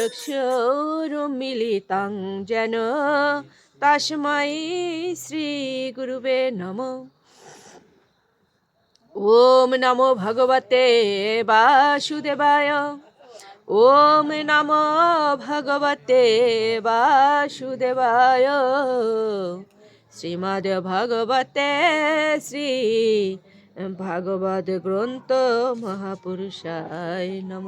চক্ষুরুমিলিতং যেন তস্मै শ্রীগুরুবে নমঃ। ওম নমো ভগবতে বাসুদেবায়। ওম নমো ভগবতে বাসুদেবায়। শ্রীমদ ভগবতে শ্রী ভাগবত গ্রন্থ মহাপুরুষায় নম।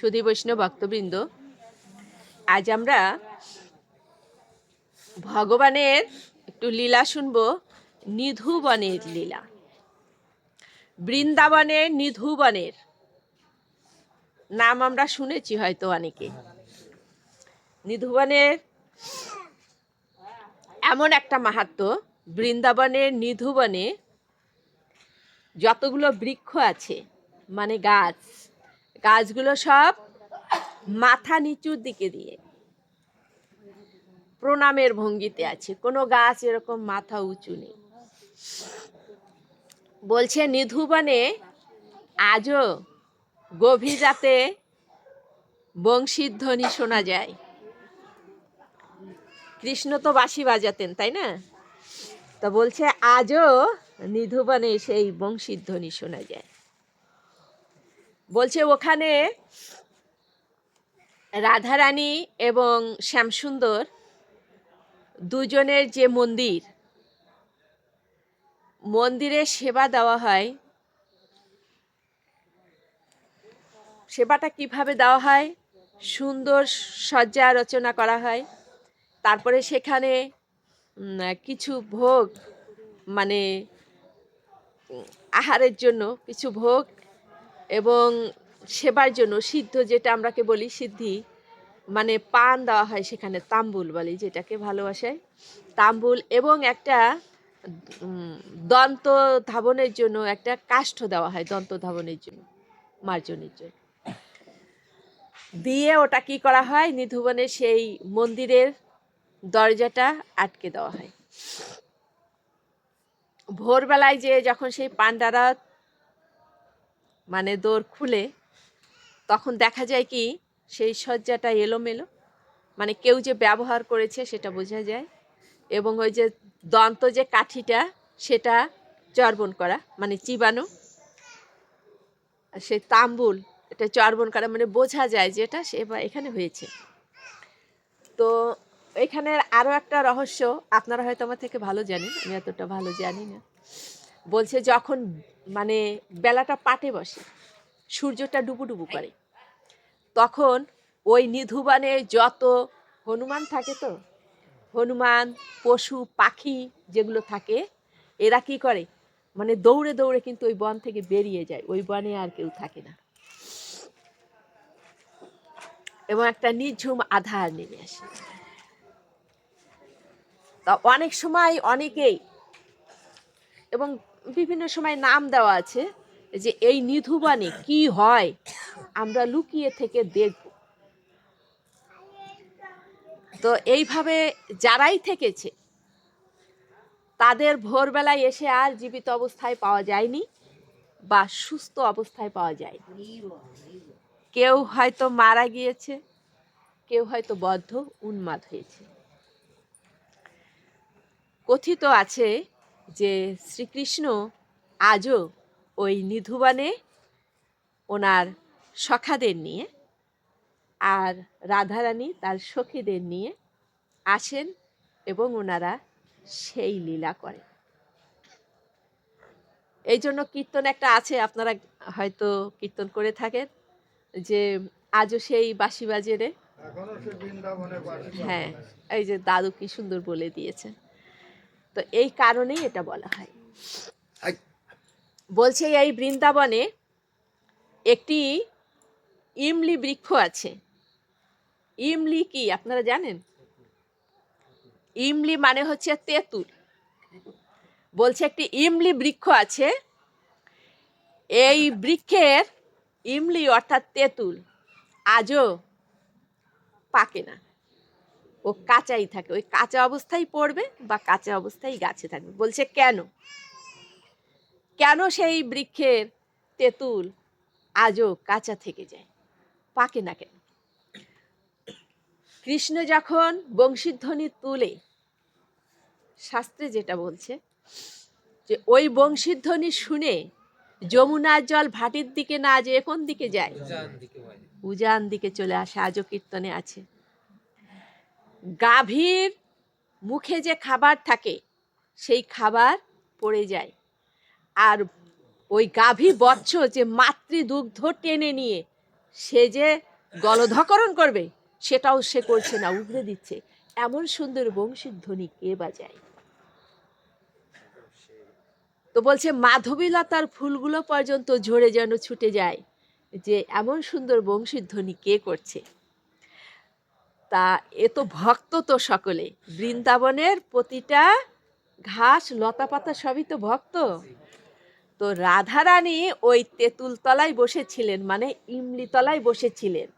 সুধী বৈষ্ণব ভক্তবৃন্দ, আজ আমরা ভগবানের একটু লীলা শুনব, নিধুবনের লীলা। বৃন্দাবনের নিধুবনের নাম আমরা শুনেছি হয়তো অনেকে। নিধুবনের এমন একটা মাহাত্ম, বৃন্দাবনের নিধুবনে যতগুলো বৃক্ষ আছে মানে গাছ গাছগুলো সব মাথা নিচুর দিকে দিয়ে প্রণামের ভঙ্গিতে আছে। কোনো গাছ এরকম মাথা উঁচু নেই। বলছে, নিধুবনে আজও গভীর রাতে বংশীর ধ্বনি শোনা যায়। কৃষ্ণ তো বাঁশি বাজাতেন, তাই না? তা বলছে, আজও নিধুবনে সেই বংশীর ধ্বনি শোনা যায়। বলছে ওখানে রাধারানী এবং শ্যামসুন্দর দুজনের যে মন্দির, মন্দিরে সেবা দেওয়া হয়। সেবাটা কীভাবে দেওয়া হয়? সুন্দর সজ্জা রচনা করা হয়। তারপরে সেখানে কিছু ভোগ মানে আহারের জন্য কিছু ভোগ এবং সেবার জন্য সিদ্ধ যেটা আমরাকে বলি সিদ্ধি মানে পান দেওয়া হয় সেখানে, তাম্বুল বলি, যেটাকে ভালোবাসায়। তাম্বুল এবং একটা দন্ত ধাবনের জন্য একটা কাষ্ঠ দেওয়া হয়, দন্ত ধাবনের জন্য, মার্জনের জন্য। দিয়ে ওটা কি করা হয়? নিধুবনের সেই মন্দিরের দরজাটা আটকে দেওয়া হয়। ভোরবেলায় যে যখন সেই পান্ডারা মানে দোর খুলে তখন দেখা যায় কি সেই সজ্জাটা এলোমেলো। মানে কেউ যে ব্যবহার করেছে সেটা বোঝা যায় এবং ওই যে দন্ত যে কাঠিটা সেটা চর্বণ করা মানে চিবানো। সেই তাম্বুল, এটা চর্বণ করা মানে বোঝা যায় যে এটা সে এখানে হয়েছে। তো এখানের আরও একটা রহস্য আপনারা হয়তো আমার থেকে ভালো জানেন, আমি এতটা ভালো জানি না। বলছে যখন মানে বেলাটা পাটে বসে, সূর্যটা ডুবুডুবু করে। তখন ওই নিধুবানে যত হনুমান থাকে তো, হনুমান, পশু, পাখি যেগুলো থাকে, এরা কি করে? মানে দৌড়ে দৌড়ে কিন্তু ওই বন থেকে বেরিয়ে যায়, ওই বনে আর কেউ থাকে না। এবং একটা নিঝুম আধার নেমে আসে। তা অনেক সময় অনেকেই এবং বিভিন্ন সময় নাম দেওয়া আছে যে এই নিধুবনে কি হয়, আমরা লুকিয়ে থেকে দেখব। তো এইভাবে যারাই থেকেছে, তাদের ভোরবেলায় এসে আর জীবিত অবস্থায় পাওয়া যায়নি বা সুস্থ অবস্থায় পাওয়া যায়নি। কেউ হয়তো মারা গিয়েছে, কেউ হয়তো বদ্ধ, উন্মাদ হয়েছে। কথিত আছে যে শ্রীকৃষ্ণ আজও ওই নিধুবানে ওনার সখাদের নিয়ে আর রাধারানী তার সখীদের নিয়ে আসেন এবং ওনারা সেই লীলা করেন। এই জন্য কীর্তন একটা আছে আপনারা হয়তো কীর্তন করে থাকেন যে আজও সেই বাঁশি বাজে রে। এখনও সে বৃন্দাবনে বাস করে। হ্যাঁ এই যে দাদু কি সুন্দর বলে দিয়েছে তো এই কারণেই এটা বলা হয়। বলছে এই বৃন্দাবনে একটি ইমলি বৃক্ষ আছে। ইমলি কি আপনারা জানেন? ইমলি মানে হচ্ছে তেঁতুল। বলছে একটি ইমলি বৃক্ষ আছে। এই বৃক্ষের ইমলি অর্থাৎ তেঁতুল আজও পাকে না। ও কাঁচাই থাকে ওই কাঁচা অবস্থায় পড়বে বা কাঁচা অবস্থায় গাছে থাকবে। বলছে কেন? কেন সেই বৃক্ষের তেঁতুল আজও কাঁচা থেকে যায়? পাকে না কেন? কৃষ্ণ যখন বংশীধ্বনি তুলে শাস্ত্রে যেটা বলছে যে ওই বংশীধ্বনি শুনে যমুনার জল ভাটির দিকে না যে কোন দিকে যায়? উজান দিকে চলে আসে আজও কীর্তনে আছে। গাভীর মুখে যে খাবার থাকে, সেই খাবার পড়ে যায়। আর ওই গাভী বৎস যে মাতৃদুগ্ধ টেনে নিয়ে সে যে গলধকরণ করবে, সেটাও সে করছে না, উগড়ে দিচ্ছে। এমন সুন্দর বংশীর ধ্বনি কে বাজায়? তো বলছে, মাধবীলতার ফুলগুলো পর্যন্ত ঝরে যেন ছুটে যায়। যে এমন সুন্দর বংশীর ধ্বনি কে করছে? তা এ তো ভক্ত তো সকলে। বৃন্দাবনের প্রতিটা ঘাস লতা পাতা সবই তো ভক্ত। তো রাধারানী ওই তেঁতুল তলায় বসেছিলেন মানে ইমলি তলায় বসেছিলেন।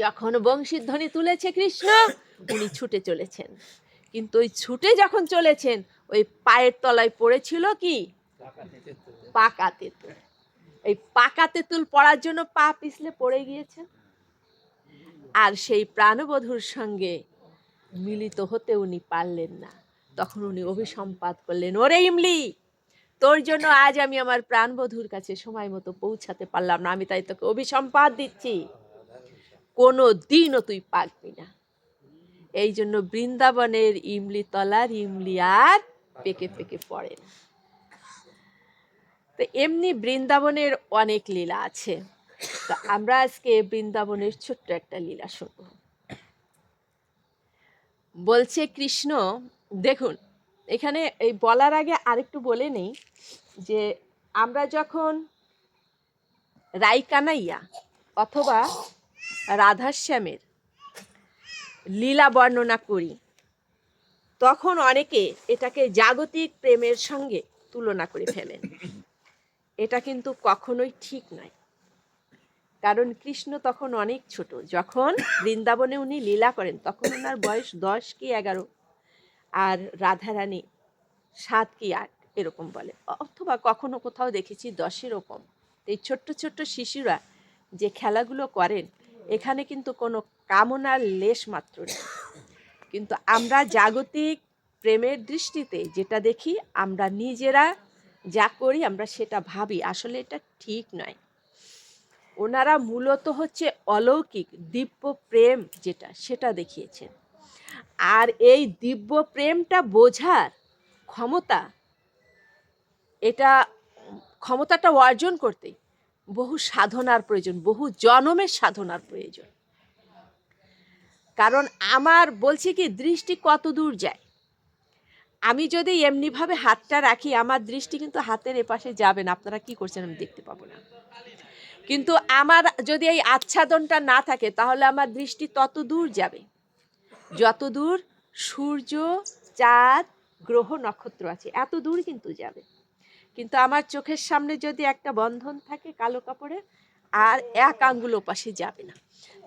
যখন বংশীধ্বনি তুলেছে কৃষ্ণ, উনি ছুটে চলেছেন। কিন্তু ওই ছুটে যখন চলেছেন, ওই পায়ের তলায় পড়েছিল কি? পাকা তেঁতুল। এই পাকা তেঁতুল পড়ার জন্য পা পিছলে পড়ে গিয়েছেন আর সেই প্রাণবধূর সঙ্গে মিলিত হতে উনি পারলেন না। তখন উনি অভিসম্পাদ করলেন, ওরে ইমলি, তোর জন্য আজ আমি আমার প্রাণবধূর কাছে সময় মতো পৌঁছাতে পারলাম না, আমি তাই তোকে অভিসম্পাদ দিচ্ছি। কোনো দিনও তুই পাকবি না। এই জন্য বৃন্দাবনের ইমলি তলার ইমলি আর পেকে পেকে পড়ে না। তো এমনি বৃন্দাবনের অনেক লীলা আছে। তো আমরা আজকে বৃন্দাবনের ছোট্ট একটা লীলা শুনব। বলছে কৃষ্ণ, দেখুন, এখানে এই বলার আগে আরেকটু বলে নেই যে আমরা যখন রাইকানাইয়া অথবা রাধাশ্যামের লীলা বর্ণনা করি, তখন অনেকে এটাকে জাগতিক প্রেমের সঙ্গে তুলনা করে ফেলেন। এটা কিন্তু কখনোই ঠিক নয়। কারণ কৃষ্ণ তখন অনেক ছোট। যখন বৃন্দাবনে উনি লীলা করেন, তখন ওনার বয়স দশ কি এগারো। আর রাধারানী সাত কি আট, এরকম বলে। অথবা কখনো কোথাও দেখেছি দশেরও কম। এই ছোট্ট ছোট্ট শিশুরা যে খেলাগুলো করেন, এখানে কিন্তু কোনো কামনার লেশ মাত্র নেই। কিন্তু আমরা জাগতিক প্রেমের দৃষ্টিতে যেটা দেখি, আমরা নিজেরা যা করি, আমরা সেটা ভাবি। আসলে এটা ঠিক নয়। ওনারা মূলত হচ্ছে অলৌকিক দিব্য প্রেম যেটা, সেটা দেখিয়েছেন। আর এই দিব্য প্রেমটা বোঝার ক্ষমতা, এটা ক্ষমতাটা অর্জন করতে বহু সাধনার প্রয়োজন, বহু জনমের সাধনার প্রয়োজন। কারণ আমার বলছি কি, দৃষ্টি কত দূর যায়? আমি যদি এমনিভাবে হাতটা রাখি, আমার দৃষ্টি কিন্তু হাতের এপাশে যাবে না। আপনারা কি করছেন আমি দেখতে পাবো না। কিন্তু আমার যদি এই আচ্ছাদনটা না থাকে, তাহলে আমার দৃষ্টি তত দূর যাবে। যত দূর সূর্য, চাঁদ, গ্রহ, নক্ষত্র আছে, এত দূর কিন্তু যাবে। কিন্তু আমার চোখের সামনে যদি একটা বন্ধন থাকে কালো কাপড়ের, আর এক আঙ্গুল পাশে যাবে না।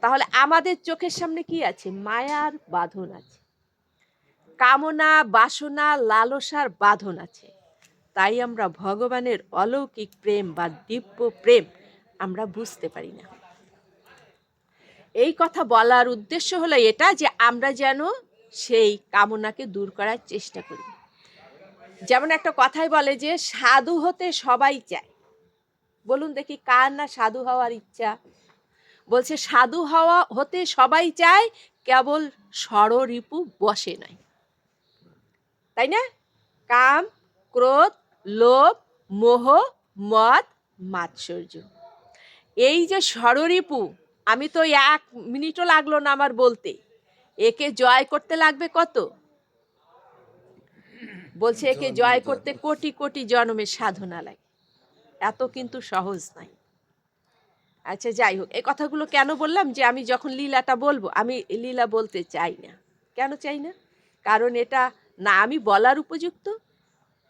তাহলে আমাদের চোখের সামনে কি আছে? মায়ার বাঁধন আছে। কামনা, বাসনা, লালসার বাঁধন আছে। তাই আমরা ভগবানের অলৌকিক প্রেম বা দিব্য প্রেম আমরা বুঝতে পারি না। এই কথা বলার উদ্দেশ্য হলো এটা যে আমরা যেন সেই কামনাকে দূর করার চেষ্টা করি। যেমন একটা কথাই বলে যে, সাধু হতে সবাই চায়। বলুন দেখি কার না সাধু হওয়ার ইচ্ছা? বলছে, সাধু হওয়া, হতে সবাই চায়, কেবল ষড়রিপু বসে নয় তাই না? কাম, ক্রোধ, লোভ, মোহ, মদ, মাৎসর্য। এই যে ষড়রিপু আমি তো এক মিনিটও লাগল না আমার বলতে। একে জয় করতে লাগবে কত? বলছে একে জয় করতে কোটি কোটি জন্মের সাধনা লাগে। এত কিন্তু সহজ নাই। আচ্ছা যাই হোক এই কথাগুলো কেন বললাম যে আমি যখন লীলাটা বলব আমি লীলা বলতে চাই না। কেন চাই না? কারণ এটা না আমি বলার উপযুক্ত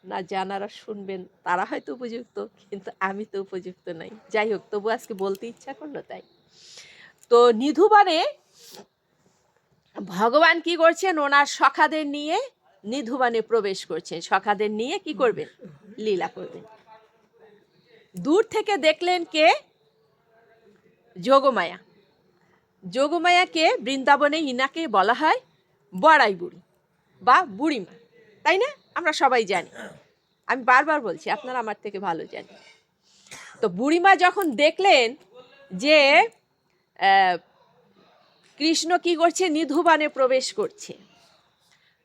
না জানারা শুনবেন, তারা হয়তো উপযুক্ত, কিন্তু আমি তো উপযুক্ত নাই। যাই হোক, তবু আজকে বলতে ইচ্ছা করল তাই। তো নিধুবানে ভগবান কি করছেন? ওনার সখাদের নিয়ে নিধুবানে প্রবেশ করছেন। সখাদের নিয়ে কি করবেন? লীলা করবেন। দূর থেকে দেখলেন কে? যোগমায়া। যোগমায়াকে বৃন্দাবনে ইনাকে বলা হয় বড়াই বুড়ি বা বুড়িমা, তাই না? আমরা সবাই জানি। আমি বারবার বলছি, আপনারা আমার থেকে ভালো জানি তো বুড়িমা যখন দেখলেন যে কৃষ্ণ কি করছে? নিধুবানে প্রবেশ করছে।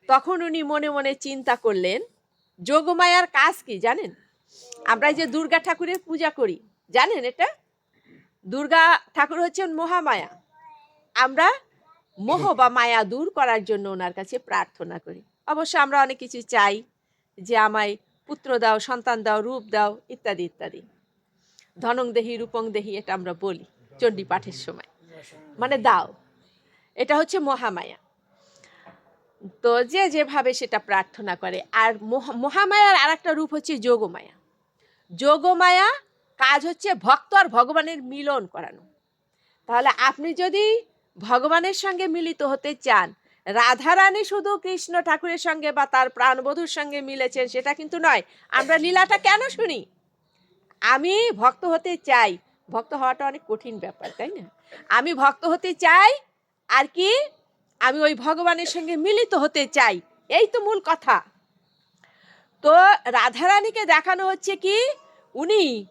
তখন উনি মনে মনে চিন্তা করলেন, যোগমায়ার কাজ কি জানেন? আমরা যে দুর্গা ঠাকুরের পূজা করি, জানেন এটা? দুর্গা ঠাকুর হচ্ছেন মহামায়া। আমরা মোহ বা মায়া দূর করার জন্য ওনার কাছে প্রার্থনা করি। অবশ্য আমরা অনেক কিছু চাই যে আমায় পুত্র দাও, সন্তান দাও, রূপ দাও, ইত্যাদি ইত্যাদি। ধনং দেহি, রূপং দেহি, এটা আমরা বলি চণ্ডী পাঠের সময়। মানে দাও। এটা হচ্ছে মহামায়া। তো যে যেভাবে সেটা প্রার্থনা করে। আর মহা- মহামায়ার আর একটা রূপ হচ্ছে যোগমায়া। যোগমায়া কাজ হচ্ছে ভক্ত আর ভগবানের মিলন করানো। তাহলে আপনি যদি ভগবানের সঙ্গে মিলিত হতে চান। রাধারানী শুধু কৃষ্ণ ঠাকুরের সঙ্গে বা তার প্রাণবধূর সঙ্গে মিলেছেন সেটা কিন্তু নয়। আমরা লীলাটা কেন শুনি? আমি ভক্ত হতে চাই। ভক্ত হওয়াটা অনেক কঠিন ব্যাপার, তাই না? আমি ভক্ত হতে চাই আর কি? আমি ওই ভগবানের সঙ্গে মিলিত হতে চাই। এই তো মূল কথা। তো রাধারানীকে দেখানো হচ্ছে কি? উনি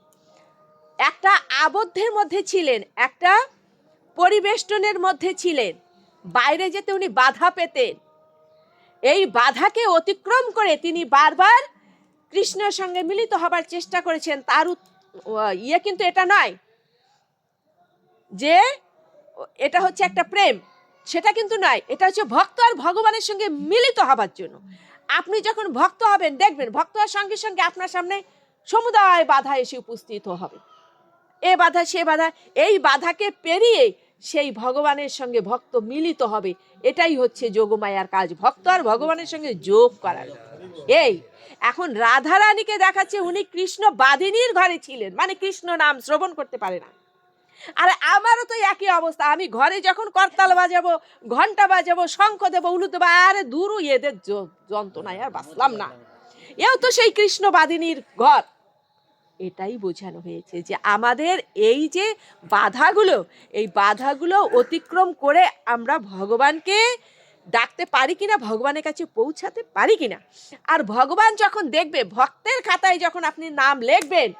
একটা আবদ্ধের মধ্যে ছিলেন। একটা পরিবেষ্টনের মধ্যে ছিলেন। বাইরে যেতে উনি বাধা পেতেন। এই বাধাকে অতিক্রম করে তিনি বারবার কৃষ্ণের সঙ্গে মিলিত হবার চেষ্টা করেছেন। তার ইয়ে কিন্তু এটা নয় যে এটা হচ্ছে একটা প্রেম। সেটা কিন্তু নয়, এটা হচ্ছে ভক্ত আর ভগবানের সঙ্গে মিলিত হবার জন্য। আপনি যখন ভক্ত হবেন, দেখবেন ভক্ত হওয়ার সঙ্গে সঙ্গে আপনার সামনে সমুদায় বাধা এসে উপস্থিত হবে। এ বাধা, সে বাধা, এই বাধাকে পেরিয়ে সেই ভগবানের সঙ্গে ভক্ত মিলিত হবে, এটাই হচ্ছে যোগমায়ার কাজ। ভক্ত আর ভগবানের সঙ্গে যোগ করানো এই, এখন রাধারানীকে দেখাচ্ছে উনি কৃষ্ণ বাদিনীর ঘরে ছিলেন মানে কৃষ্ণ নাম শ্রবণ করতে পারে না। আর আমারও তো একই অবস্থা, আমি ঘরে যখন করতাল বাজাবো ঘণ্টা বাজাবো, শঙ্খ দেবো উলু দেবো, আরে দূরু এদের যন্ত্রণায় আর বাঁচলাম না। এও তো সেই কৃষ্ণ বাদিনীর ঘর। এটাই বোঝানো হয়েছে যে আমাদের এই যে বাধাগুলো, এই বাধাগুলো অতিক্রম করে আমরা ভগবানকে ডাকতে পারি কিনা, ভগবানের কাছে পৌঁছাতে পারি কিনা। আর ভগবান যখন দেখবে, ভক্তের খাতায় যখন আপনি নাম লিখবেন,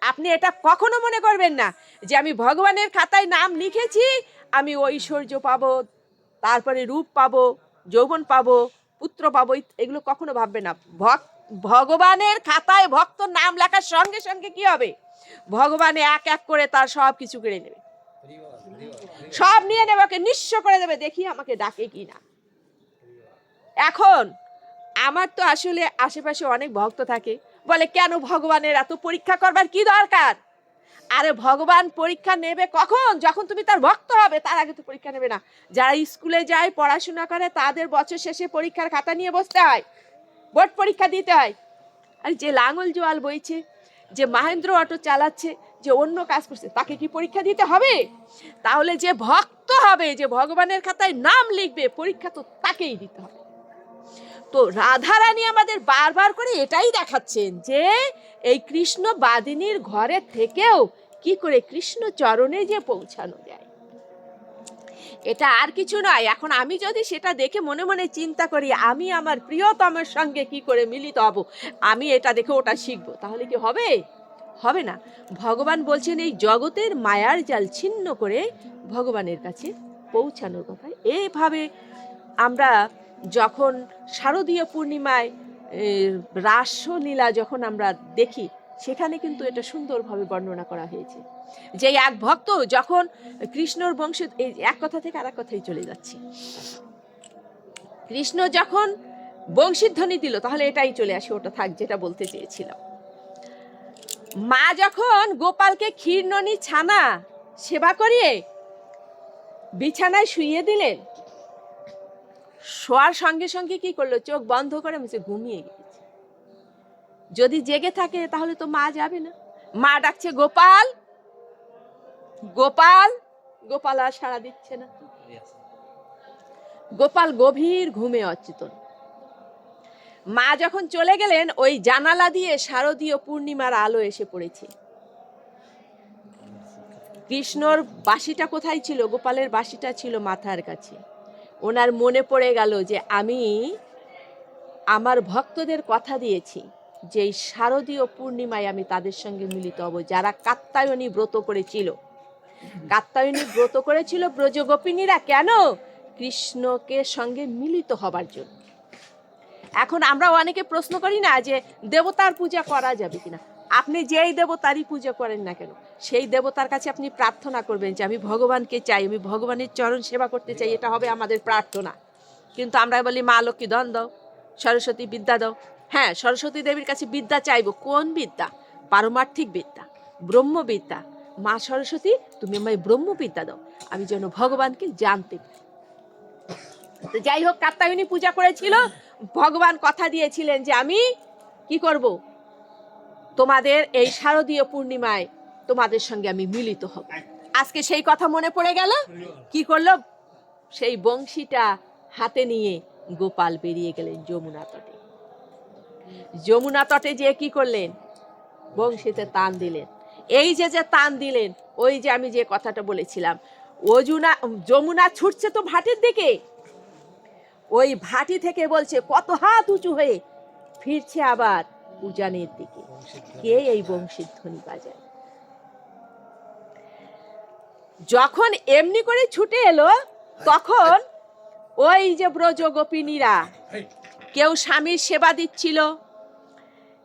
আপনি এটা কখনো মনে করবেন না যে আমি ভগবানের খাতায় নাম লিখেছি, আমি ঐশ্বর্য পাবো, তারপরে রূপ পাবো, যৌবন পাবো, পুত্র পাবো এগুলো কখনো ভাববে না। ভক- ভগবানের খাতায় ভক্ত নাম লেখার সঙ্গে সঙ্গে কি হবে? ভগবান এক এক করে তার সব কিছু কেড়ে নেবে। সব নিয়ে নেবে, ওকে নিঃস্ব করে দেবে, দেখি আমাকে ডাকে কি না এখন আমার তো আসলে আশেপাশে অনেক ভক্ত থাকে, বলে কেন ভগবানের এত পরীক্ষা করবার কি দরকার? আরে ভগবান পরীক্ষা নেবে কখন? যখন তুমি তার ভক্ত হবে, তার আগে তো পরীক্ষা নেবে না। যারা স্কুলে যায়, পড়াশোনা করে, তাদের বছর শেষে পরীক্ষার খাতা নিয়ে বসতে হয়। বোর্ড পরীক্ষা দিতে হয়। আর যে লাঙল জোয়াল বইছে, যে মাহেন্দ্র অটো চালাচ্ছে, যে অন্য কাজ করছে, তাকে কি পরীক্ষা দিতে হবে? তাহলে যে ভক্ত হবে, যে ভগবানের খাতায় নাম লিখবে, পরীক্ষা তো তাকেই দিতে হবে। তো রাধারানী আমাদের বারবার করে এটাই দেখাচ্ছেন যে, এই কৃষ্ণ বাদিনীর ঘরে থেকেও কি করে কৃষ্ণ চরণে যে পৌঁছানো যায়। এটা আর কিছু নয়। এখন আমি যদি সেটা দেখে মনে মনে চিন্তা করি, আমি আমার প্রিয়তমের সঙ্গে কি করে মিলিত হব? আমি এটা দেখে ওটা শিখব। তাহলে কি হবে? হবে না। ভগবান বলছেন, এই জগতের মায়ার জাল ছিন্ন করে ভগবানের কাছে পৌঁছানোর কথা। এইভাবে আমরা যখন শারদীয় পূর্ণিমায় রাসলীলা যখন আমরা দেখি সেখানে কিন্তু এটা সুন্দরভাবে বর্ণনা করা হয়েছে। যে এক ভক্ত যখন কৃষ্ণর বংশ, এই এক কথা থেকে আর এক কথাই চলে যাচ্ছে। কৃষ্ণ যখন বংশীধ্বনি দিল, তাহলে এটাই চলে আসে, ওটা থাক, যেটা বলতে চেয়েছিলাম। মা যখন গোপালকে ক্ষীরননি ছানা সেবা করিয়ে বিছানায় শুইয়ে দিলেন, শোয়ার সঙ্গে সঙ্গে কি করল? চোখ বন্ধ করে মুছে ঘুমিয়ে যদি জেগে থাকে, তাহলে তো মা যাবে না। মা ডাকছে, গোপাল! গোপাল! গোপাল আর সাড়া দিচ্ছে না গোপাল গভীর ঘুমে অচেতন। মা যখন চলে গেলেন, ওই জানালা দিয়ে শারদীয় পূর্ণিমার আলো এসে পড়েছে। কৃষ্ণর বাসিটা কোথায় ছিল? গোপালের বাসিটা ছিল মাথার কাছে। ওনার মনে পড়ে গেল যে, আমি আমার ভক্তদের কথা দিয়েছি। যে এই শারদীয় পূর্ণিমায় আমি তাদের সঙ্গে মিলিত হব, যারা কাত্তায়নী ব্রত করেছিল। কাত্তায়নী ব্রত করেছিল ব্রজগোপিনীরা কেন? কৃষ্ণকে সঙ্গে মিলিত হবার জন্য। এখন আমরা অনেকে প্রশ্ন করি না যে দেবতার পূজা করা যাবে কিনা। আপনি যেই দেবতারই পূজা করেন না কেন, সেই দেবতার কাছে আপনি প্রার্থনা করবেন যে আমি ভগবানকে চাই, আমি ভগবানের চরণ সেবা করতে চাই, এটা হবে আমাদের প্রার্থনা। কিন্তু আমরা বলি, মা লক্ষ্মী দাও, সরস্বতী বিদ্যা দাও হ্যাঁ সরস্বতী দেবীর কাছে বিদ্যা চাইব। কোন বিদ্যা? পারমার্থিক বিদ্যা, ব্রহ্মবিদ্যা। মা সরস্বতী, তুমি আমায় ব্রহ্মবিদ্যা দাও। আমি যেন ভগবানকে জানতে পারি। তো যাই হোক কাত্তায়নী পূজা করেছিল। ভগবান কথা দিয়েছিলেন যে, আমি কি করব? তোমাদের এই শারদীয় পূর্ণিমায় তোমাদের সঙ্গে আমি মিলিত হব। আজকে সেই কথা মনে পড়ে গেল। কি করল? সেই বংশীটা হাতে নিয়ে গোপাল বেরিয়ে গেলেন যমুনা তটে। যমুনা তটে যেয়ে কি করলেন? বংশীতে টান দিলেন। এই যে যে টান দিলেন, ওই যে আমি যে কথাটা বলেছিলাম, অজুনা, যমুনা ছুটছে তো ভাটির দিকে। ওই ভাটি থেকে বলছে, কত হাত উঁচু হয়ে ফিরছে আবার উজানের দিকে। কে এই বংশীর ধ্বনি বাজায়? যখন এমনি করে ছুটে এলো, তখন ওই যে ব্রজ গোপিনীরা কেউ স্বামীর সেবা দিচ্ছিল,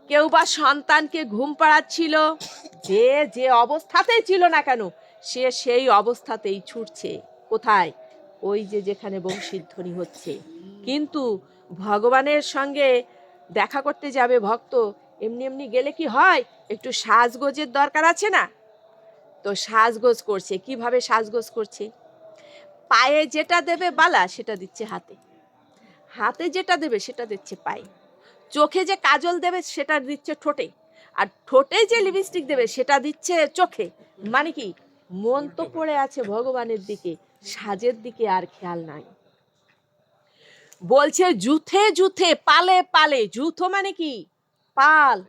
কেউ বা সন্তানকে ঘুম পাড়াচ্ছিল, যে যে অবস্থাতেই ছিল না কেন, সে সেই অবস্থাতেই ছুটছে। কোথায়? ওই যে যেখানে বংশীর ধ্বনি হচ্ছে। কিন্তু ভগবানের সঙ্গে দেখা করতে যাবে ভক্ত, এমনি এমনি গেলে কি হয়? একটু সাজগোজের দরকার আছে না? তো সাজগোজ করছে। কীভাবে সাজগোজ করছে? পায়ে যেটা দেবে বালা, সেটা দিচ্ছে হাতে। হাতে যেটা দেবে সেটা দিচ্ছে পায়ে। চোখে যে কাজল দেবে সেটা দিচ্ছে ঠোঁটে। আর ঠোঁটে যে লিপস্টিক দেবে সেটা দিচ্ছে চোখে। মানে কি? মন তো পড়ে আছে ভগবানের দিকে, সাজের দিকে আর খেয়াল নাই। বলছে জুথে জুথে পালে পালে। জুথ মানে কি? পাল।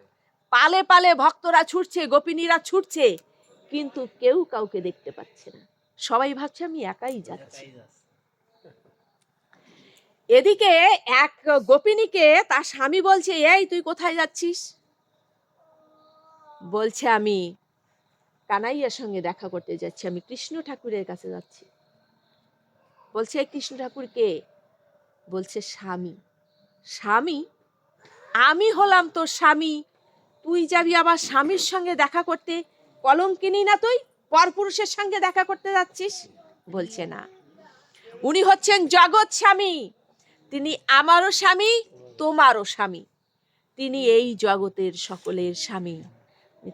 পালে পালে ভক্তরা ছুটছে, গোপিনীরা ছুটছে। কিন্তু কেউ কাউকে দেখতে পাচ্ছে না। সবাই ভাবছে আমি একাই যাচ্ছি। এদিকে এক গোপিনীকে তার স্বামী বলছে, এই, তুই কোথায় যাচ্ছিস? বলছে, আমি কানাইয়ার সঙ্গে দেখা করতে যাচ্ছি। আমি কৃষ্ণ ঠাকুরের কাছে যাচ্ছি। বলছে কৃষ্ণ ঠাকুর কে? বলছে, স্বামী। স্বামী? আমি হলাম তোর স্বামী। তুই যাবি আবার স্বামীর সঙ্গে দেখা করতে? কলম কিনি না তুই? পরপুরুষের সঙ্গে দেখা করতে যাচ্ছিস? বলছে, না। উনি হচ্ছেন জগৎ স্বামী। তিনি আমারও স্বামী, তোমারও স্বামী। তিনি এই জগতের সকলের স্বামী।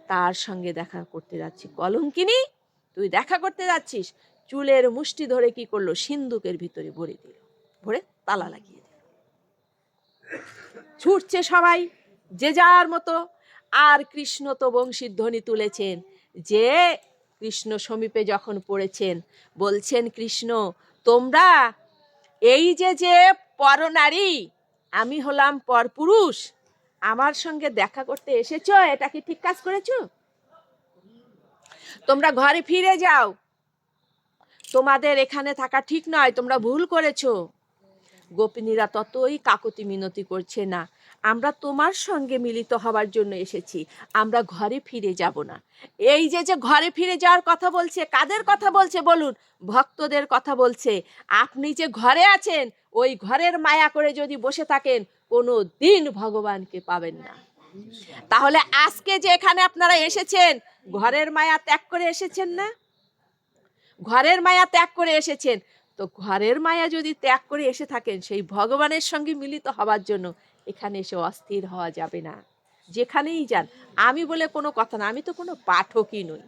তার সঙ্গে দেখা করতে যাচ্ছি। কলঙ্কিনী, তুই দেখা করতে যাচ্ছিস? চুলের মুষ্টি ধরে কি করল? সিন্ধুকের ভিতরে ভরে দিল। ভরে তালা লাগিয়ে দিল। ছুটছে সবাই, যে যার মতো। আর কৃষ্ণ তো বংশীর ধ্বনি তুলেছেন। যে কৃষ্ণ সমীপে যখন পড়েছেন, বলছেন, কৃষ্ণ, তোমরা এই যে যে পরনারী। আমি হলাম পরপুরুষ। আমার সঙ্গে দেখা করতে এসেছ? এটা কি ঠিক কাজ করেছ? তোমরা ঘরে ফিরে যাও। তোমাদের এখানে থাকা ঠিক নয়, তোমরা ভুল করেছ। গোপিনীরা ততই কাকতি মিনতি করছে না। আমরা তোমার সঙ্গে মিলিত হবার জন্য এসেছি। আমরা ঘরে ফিরে যাব না। এই যে যে ঘরে ফিরে যাওয়ার কথা বলছে, কাদের কথা বলছে বলুন? ভক্তদের কথা বলছে। আপনি যে ঘরে আছেন, ওই ঘরের মায়া করে যদি বসে থাকেন, কোনো দিন ভগবানকে পাবেন না। তাহলে আজকে যে এখানে আপনারা এসেছেন, ঘরের মায়া ত্যাগ করে এসেছেন না? ঘরের মায়া ত্যাগ করে এসেছেন, তো ঘরের মায়া যদি ত্যাগ করে এসে থাকেন, সেই ভগবানের সঙ্গে মিলিত হবার জন্য এখানে এসে অস্থির হওয়া যাবে না। যেখানেই যান। আমি বলে কোনো কথা না। আমি তো কোনো পাঠকই নই।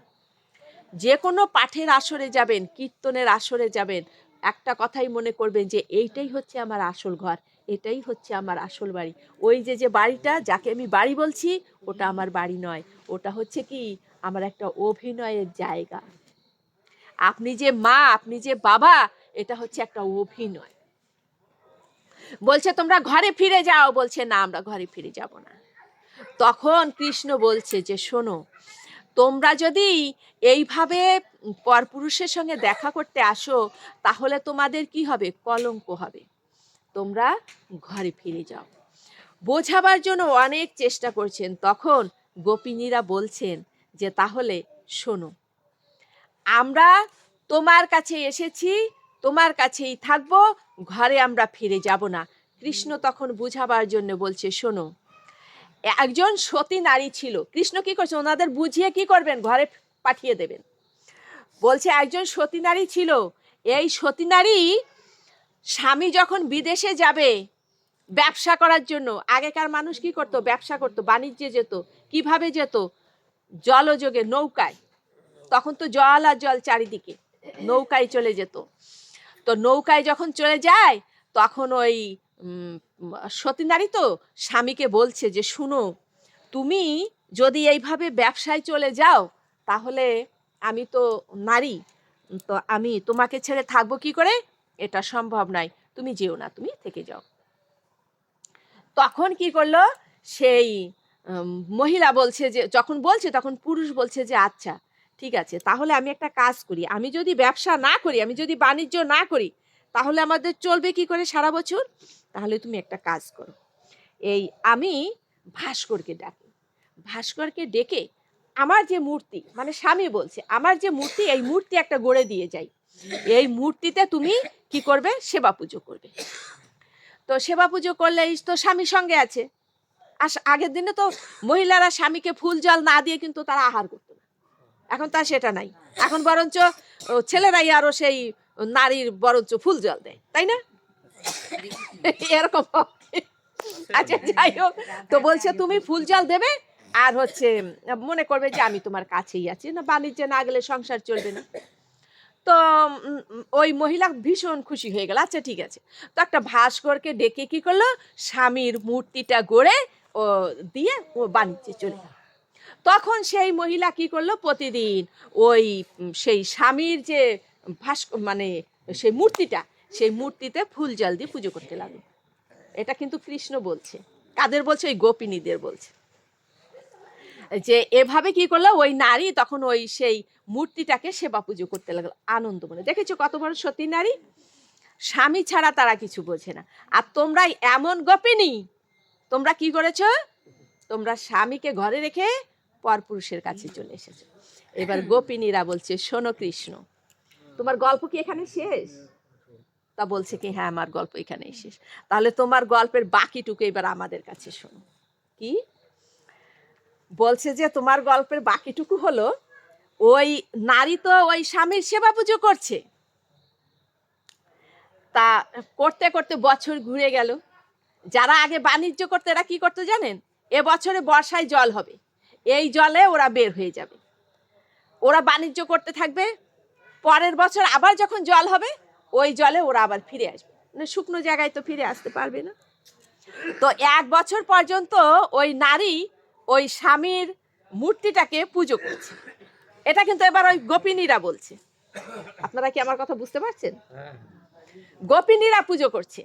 যে কোনো পাঠের আসরে যাবেন, কীর্তনের আসরে যাবেন, একটা কথাই মনে করবেন যে, এইটাই হচ্ছে আমার আসল ঘর, এটাই হচ্ছে আমার আসল বাড়ি। ওই যে যে বাড়িটা, যাকে আমি বাড়ি বলছি, ওটা আমার বাড়ি নয়। ওটা হচ্ছে কি? আমার একটা অভিনয়ের জায়গা। আপনি যে মা, আপনি যে বাবা, এটা হচ্ছে একটা অভিনয়। বলছে, তোমরা ঘরে ফিরে যাও। বলছে, না, আমরা ঘরে ফিরে যাব না। তখন কৃষ্ণ বলছে যে, শোনো, তোমরা যদি এইভাবে পরপুরুষের সঙ্গে দেখা করতে আসো, তাহলে তোমাদের কি হবে? কলঙ্ক হবে। তোমরা ঘরে ফিরে যাও। বোঝাবার জন্য অনেক চেষ্টা করছেন। তখন গোপিনীরা বলছেন যে, তাহলে শোনো, আমরা তোমার কাছে এসেছি তোমার কাছেই থাকব, ঘরে আমরা ফিরে যাব না। কৃষ্ণ তখন বুঝাবার জন্য বলছে, শোনো, একজন সতী নারী ছিল। কৃষ্ণ কি করছে ওনাদের বুঝিয়ে কি করবেন? ঘরে পাঠিয়ে দেবেন। বলছে, একজন সতী নারী ছিল। এই সতী নারী স্বামী যখন বিদেশে যাবে ব্যবসা করার জন্য, আগেকার মানুষ কি করতো? ব্যবসা করতো, বাণিজ্যে যেত, কীভাবে যেত? জলযোগে, নৌকায়। তখন তো জল আর জল চারিদিকে, নৌকায় চলে যেত। তো নৌকায় যখন চলে যায়, তখন ওই সতী নারী তো স্বামীকে বলছে যে, শুনো, তুমি যদি এইভাবে ব্যবসায় চলে যাও, তাহলে আমি তো নারী, তো আমি তোমাকে ছেড়ে থাকব কি করে? এটা সম্ভব নয়, তুমি যেও না, তুমি থেকে যাও। তখন কি করল? সেই মহিলা বলছে যে, যখন বলছে, তখন পুরুষ বলছে যে আচ্ছা ঠিক আছে, তাহলে আমি একটা কাজ করি। আমি যদি ব্যবসা না করি, আমি যদি বাণিজ্য না করি, তাহলে আমাদের চলবে কি করে সারা বছর? তাহলে তুমি একটা কাজ করো। এই আমি ভাস্করকে ডাকি। ভাস্করকে ডেকে আমার যে মূর্তি মানে স্বামী বলছে, আমার যে মূর্তি, এই মূর্তি একটা গড়ে দিয়ে যাই। এই মূর্তিতে তুমি কি করবে? সেবা পুজো করবে। তো সেবা পুজো করলে তো স্বামীর সঙ্গে আছে। আর আগের দিনে তো মহিলারা স্বামীকে ফুল জল না দিয়ে কিন্তু তারা আহার করতো। এখন তার সেটা নাই। এখন বরঞ্চ ছেলেরাই আরও সেই নারীর বরঞ্চ ফুল জল দেয়, তাই না? এরকম আচ্ছা যাই হোক, তো বলছে তুমি ফুল জল দেবে, আর হচ্ছে মনে করবে যে আমি তোমার কাছেই আছি, না বাণিজ্যে না গেলে সংসার চলবে না। তো ওই মহিলা ভীষণ খুশি হয়ে গেল। আচ্ছা ঠিক আছে। তো একটা ভাস্করকে ডেকে কি করল? স্বামীর মূর্তিটা গড়ে ও দিয়ে ও বাণিজ্যে চলে গেল। তখন সেই মহিলা কি করল প্রতিদিন ওই সেই স্বামীর যে ভাস্ক মানে সেই মূর্তিটা, সেই মূর্তিতে ফুল জল দিয়ে পুজো করতে লাগল। এটা কিন্তু কৃষ্ণ বলছে। কাদের বলছে? ওই গোপিনীদের বলছে। যে এভাবে কি করল? ওই নারী তখন ওই সেই মূর্তিটাকে সেবা পুজো করতে লাগল। আনন্দ মনে। দেখেছ কত বড় সতী নারী? স্বামী ছাড়া তারা কিছু বোঝে না। আর তোমরা এমন গোপিনী! তোমরা কি করেছ? তোমরা স্বামীকে ঘরে রেখে পরপুরুষের কাছে চলে এসেছে। এবার গোপিনীরা বলছে শোনো কৃষ্ণ তোমার গল্প কি এখানে শেষ? তা বলছে কি হ্যাঁ আমার গল্প এখানেই শেষ। তাহলে তোমার গল্পের বাকিটুকু এবার আমাদের কাছে শোনো। কি? বলছে যে তোমার গল্পের বাকিটুকু হলো ওই নারী তো ওই স্বামীর সেবা পুজো করছে। তা করতে করতে বছর ঘুরে গেল। যারা আগে বাণিজ্য করতে এরা কি করতে জানেন? এ বছরে বর্ষায় জল হবে। এই জলে ওরা বের হয়ে যাবে। ওরা বাণিজ্য করতে থাকবে। পরের বছর আবার যখন জল হবে ওই জলে ওরা আবার ফিরে আসবে। মানে শুকনো জায়গায় তো ফিরে আসতে পারবে না। তো এক বছর পর্যন্ত ওই নারী ওই স্বামীর মূর্তিটাকে পুজো করছে। এটা কিন্তু এবার ওই গোপিনীরা বলছে। আপনারা কি আমার কথা বুঝতে পারছেন? গোপিনীরা পুজো করছে।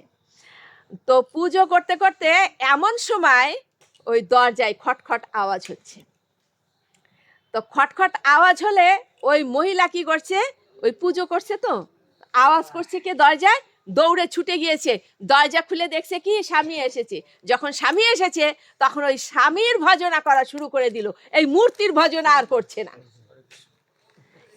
তো পুজো করতে করতে এমন সময় ওই দরজায় খটখট আওয়াজ হচ্ছে। তো খটখট আওয়াজ হলে ওই মহিলা কি করছে? ওই পুজো করছে তো? আওয়াজ করছে কে দরজায়? দৌড়ে ছুটে গিয়েছে। দরজা খুলে দেখছে কি? স্বামী এসেছে। যখন স্বামী এসেছে, তখন ওই স্বামীর ভজনা করা শুরু করে দিল। এই মূর্তির ভজনা আর করছে না।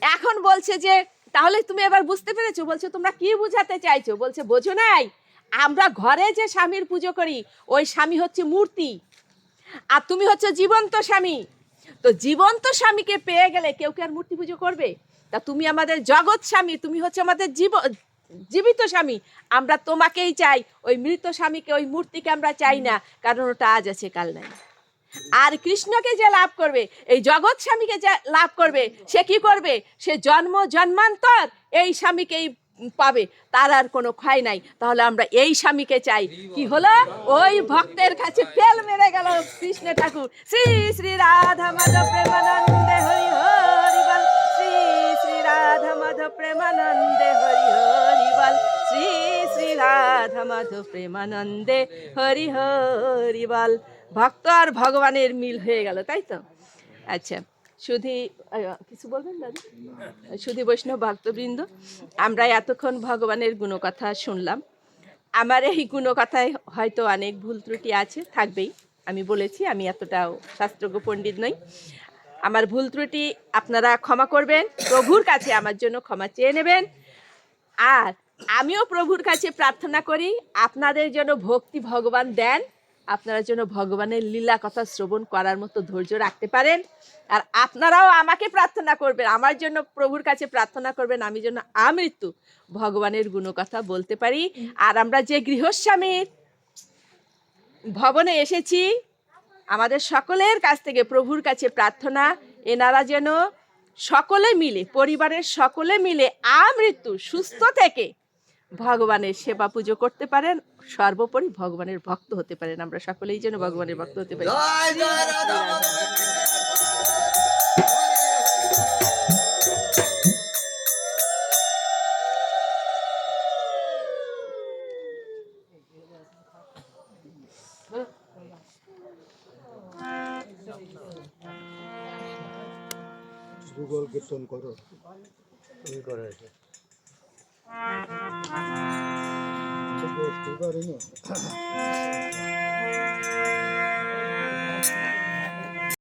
এখন বলছে যে, তাহলে তুমি এবার বুঝতে পেরেছ? বলছে, তোমরা কি বুঝাতে চাইছো? বলছে, বোঝো নাই। আমরা ঘরে যে স্বামীর পুজো করি, ওই স্বামী হচ্ছে মূর্তি। আর তুমি হচ্ছে জীবন্ত স্বামী। তো জীবন্ত স্বামীকে পেয়ে গেলে কেউ কি আর মূর্তি পুজো করবে? তা তুমি আমাদের জগৎ স্বামী, তুমি হচ্ছে আমাদের জীব, জীবিত স্বামী। আমরা তোমাকেই চাই, ওই মৃত স্বামীকে, ওই মূর্তিকে আমরা চাই না, কারণ ওটা আজ আছে, কাল নাই। আর কৃষ্ণকে যে লাভ করবে, এই জগৎ স্বামীকে যে লাভ করবে, সে কি করবে? সে জন্ম জন্মান্তর এই স্বামীকেই পাবে, তার আর কোনো ক্ষয় নাই। তাহলে আমরা এই স্বামীকে চাই। কি হলো? ওই ভক্তের কাছে তেল মেরে গেল কৃষ্ণ ঠাকুর। শ্রী শ্রী রাধা মাধব প্রেমানন্দে হরি হরি বল। শ্রী শ্রী রাধা মাধব প্রেমানন্দে হরি হরি বল। শ্রী শ্রী রাধা মাধব প্রেমানন্দে হরি হরি বল। ভক্ত আর ভগবানের মিল হয়ে গেল, তাই তো? আচ্ছা। শুধু কিছু বলবেন দাদা? শুধু বৈষ্ণব ভক্তবৃন্দ, আমরা এতক্ষণ ভগবানের গুণকথা শুনলাম। আমার এই গুণকথায় হয়তো অনেক ভুল ত্রুটি আছে, থাকবেই। আমি বলেছি, আমি এতটাও শাস্ত্রজ্ঞ পণ্ডিত নই। আমার ভুল ত্রুটি আপনারা ক্ষমা করবেন, প্রভুর কাছে আমার জন্য ক্ষমা চেয়ে নেবেন। আর আমিও প্রভুর কাছে প্রার্থনা করি, আপনাদের জন্য ভক্তি ভগবান দেন আপনারা যেন ভগবানের লীলা কথা শ্রবণ করার মতো ধৈর্য রাখতে পারেন। আর আপনারাও আমাকে প্রার্থনা করবেন, আমার জন্য প্রভুর কাছে প্রার্থনা করবেন, আমি যেন আমৃত্যু ভগবানের গুণকথা বলতে পারি। আর আমরা যে গৃহস্বামীর ভবনে এসেছি, আমাদের সকলের কাছ থেকে প্রভুর কাছে প্রার্থনা, এনারা যেন সকলে মিলে, পরিবারের সকলে মিলে আমৃত্যু সুস্থ থেকে ভগবানের সেবা পুজো করতে পারেন সর্বোপরি ভগবানের ভক্ত হতে পারেন। আমরা সকলেই যেন ভগবানের ভক্ত হতে পারি। জয় জয় রাধা মাধব। যুগল কীর্তন করো। এই করে Çok hoş, güzel değil mi?